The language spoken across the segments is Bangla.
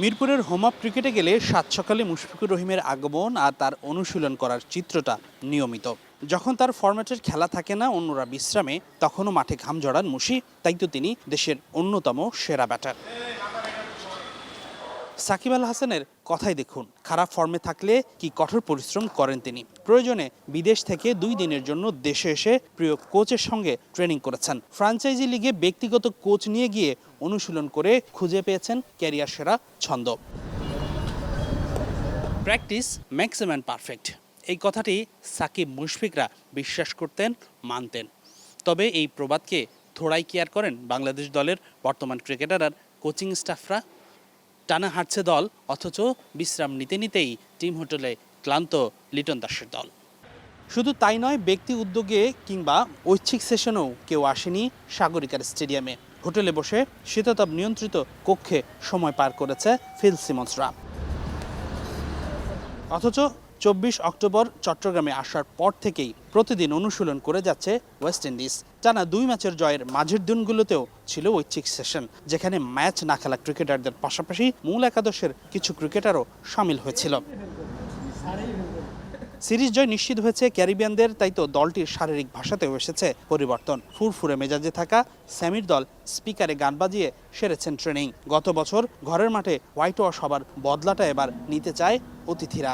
মিরপুরের হোম অফ ক্রিকেটে গেলে সাত সকালে মুশফিকুর রহিমের আগমন আর তার অনুশীলন করার চিত্রটা নিয়মিত। যখন তার ফরম্যাটের খেলা থাকে না অন্যরা বিশ্রামে, তখনও মাঠে ঘাম জড়ান মুশি। তাই তো তিনি দেশের অন্যতম সেরা ব্যাটার। সাকিব আল হাসানের কথাই দেখুন, খারাপ ফর্মে থাকলে কি কঠোর পরিশ্রম করেন তিনি? প্রয়োজনে বিদেশ থেকে দুই দিনের জন্য দেশে এসে প্রিয় কোচের সঙ্গে ট্রেনিং করেছেন। ফ্রাঞ্চাইজি লিগে ব্যক্তিগত কোচ নিয়ে গিয়ে অনুশীলন করে খুঁজে পেয়েছেন ক্যারিয়ার সেরা ছন্দ। Practice maximum perfect. এই কথাটি সাকিব মুশফিকরা বিশ্বাস করতেন, মানতেন। তবে এই প্রবাদকে থোড়াই কেয়ার করেন বাংলাদেশ দলের বর্তমান ক্রিকেটার আর কোচিং স্টাফরা? টানা হাঁটছে দল, অথচ বিশ্রাম নিতে নিতেই টিম হোটেলে ক্লান্ত লিটন দাসের দল। শুধু তাই নয়, ব্যক্তি উদ্যোগে কিংবা ঐচ্ছিক সেশনেও কেউ আসেনি সাগরিকার স্টেডিয়ামে। হোটেলে বসে শীততাপ নিয়ন্ত্রিত কক্ষে সময় পার করেছে ফিল সিমন্সরা। অথচ চব্বিশ অক্টোবর চট্টগ্রামে আসার পর থেকেই প্রতিদিন অনুশীলন করে যাচ্ছে ওয়েস্ট ইন্ডিজ। টানা দুই ম্যাচের জয়ের মাঝের দিনগুলোতেও ছিল ঐচ্ছিক সেশন, যেখানে ম্যাচ না খেলা ক্রিকেটারদের পাশাপাশি মূল একাদশের কিছু ক্রিকেটারও সামিল হয়েছিল। সিরিজ জয় নিশ্চিত হয়েছে ক্যারিবিয়ানদের তাই তো দলটির শারীরিক ভাষাতেও এসেছে পরিবর্তন। ফুরফুরে মেজাজে থাকা স্যামির দল স্পিকারে গান বাজিয়ে সেরেছেন ট্রেনিং। গত বছর ঘরের মাঠে হোয়াইট ওয়াশ হবার বদলাটা এবার নিতে চায় অতিথিরা।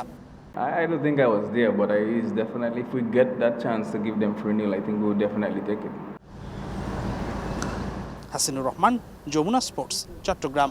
I, I don't think I was there, but I is definitely if we get that chance to give them free nil, I think we'll definitely take it. Hasinur Rahman Jamuna sports Chattogram.